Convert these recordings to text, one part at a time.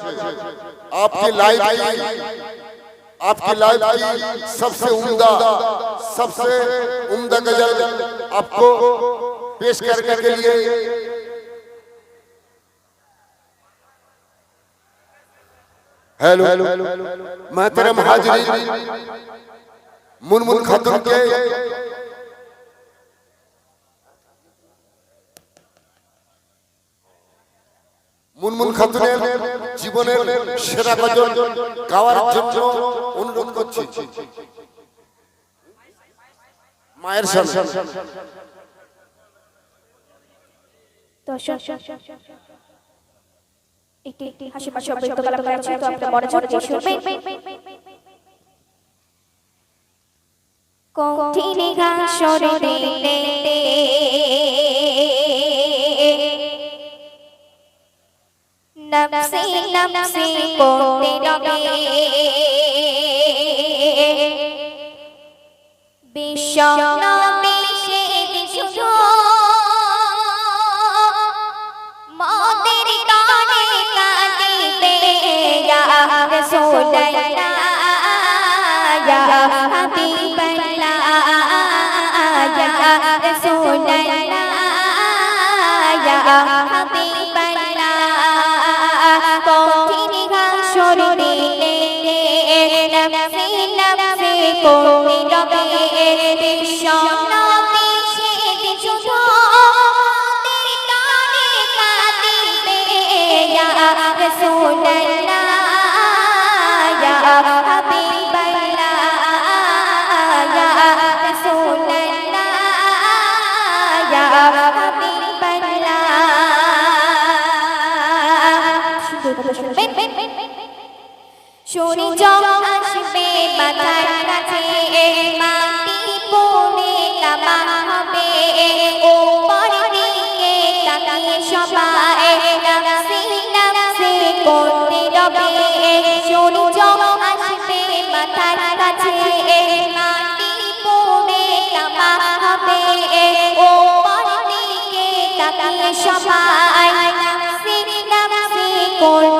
आपके लाइफ आपके लाइफ की सबसे उम्दा सबसे उम्दा गज़ल आपको पेश करने के लिए हेलो। मोहतरम हाजरी मुनमुन खतुम के मुनमुन खतुम জীবনের সেরা গজল গাওয়ার জন্য অনুরোধ করছি। মায়ের একটি একটি হাসি পাশে কঠিন নফসি নফসি করতে রবে বিশ্ব নবী শেদ শুধু মদের গানে কাঁদিবে ইয়া রাসূলুল্লাহ ইয়া হাবিবাল্লাহ ইয়া রাসূলুল্লাহ ইয়া সূর্য আসবে মাথার কাছে মাটি পড়ে কাবা হবে ওপর দিকে তাকিয়ে সবাই নাচে নাচে করতে রবে সূর্য আসবে মাথার কাছে মাটি পড়ে কাবা হবে ওপর দিকে তাকিয়ে সবাই নাচে নাচে করতে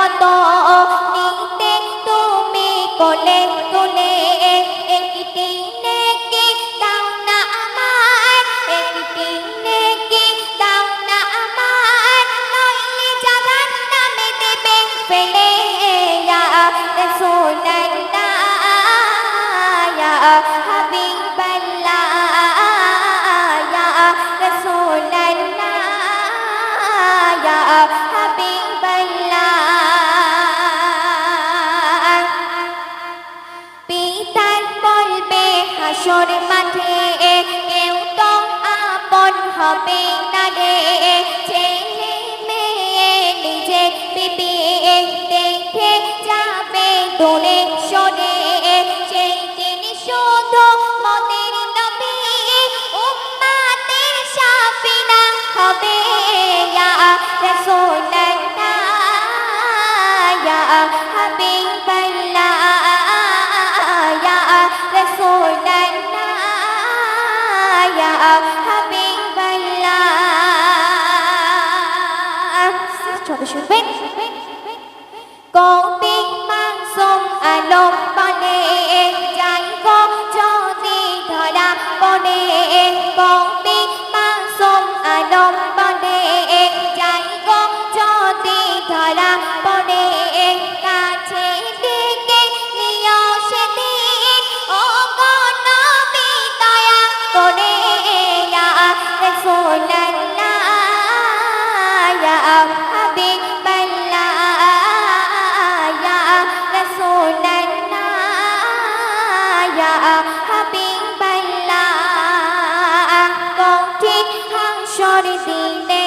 কত নিতে তুমি কোলে তুলে একটি নেকি দাও না আমার হাসর মাঠে কেউ তো আপন হবে না রে। Bích Cô biết mang sông à lông ba nè Chẳng có cho đi thời đam cô nè Cô দিনে